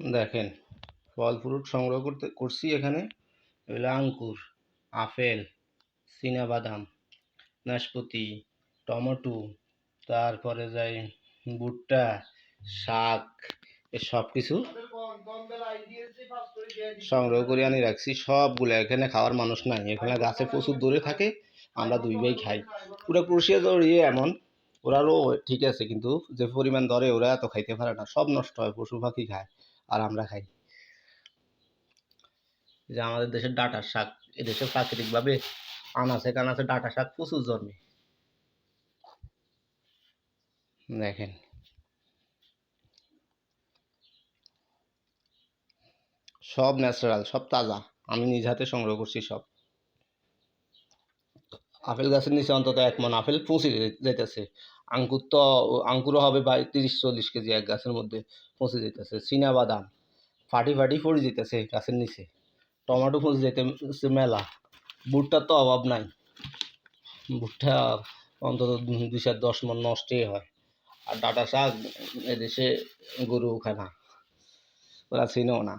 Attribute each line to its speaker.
Speaker 1: দেখেন, ফল ফ্রুট সংগ্রহ করতে, করছি এখানে। এগুলো আঙ্কুর আপেল বাদাম নাশপাতি, টমেটো, তারপরে যাই ভুট্টা, শাক সব কিছু সংগ্রহ করে, আনি রাখছি। সবগুলো এখানে খাওয়ার মানুষ নাই। এখানে গাছে প্রচুর দূরে থাকে, আমরা দুই ভাই খাই। পুরো ক্রুশিয়া দৌড়িয়ে এমন, ওরারও ঠিক আছে, কিন্তু যে পরিমাণ ধরে ওরা এত খাইতে পারে না। সব নষ্ট হয়, পশু পাখি খায়। আর আমরা খাই। যে আমাদের দেশের ডাটার শাক এদেশে প্রাকৃতিকভাবে আনাচে কানাচে ডাটা শাক প্রচুর জন্মে। দেখেন। সব ন্যাচারাল, সব তাজা। আমি নিজ হাতে সংগ্রহ করছি সব। আপেল গাছের নিচে অন্তত এক মন আপেল পৌঁছে যেতেছে। আঙ্কুর তো আঙ্কুরও হবে বাই তিরিশ চল্লিশ কেজি এক গাছের মধ্যে পৌঁছে যেতেছে। চীনা বাদাম, ফাটি ফাটি পড়ে যেতেছে গাছের নিচে। টমেটো পৌঁছে যেতেছে মেলা। ভুট্টার তো অভাব নাই। ভুট্টা অন্তত দুই চার দশ মন নষ্টই হয়। আর ডাটা শাক এদেশে গরু খায় না। ওরা চিনেও না।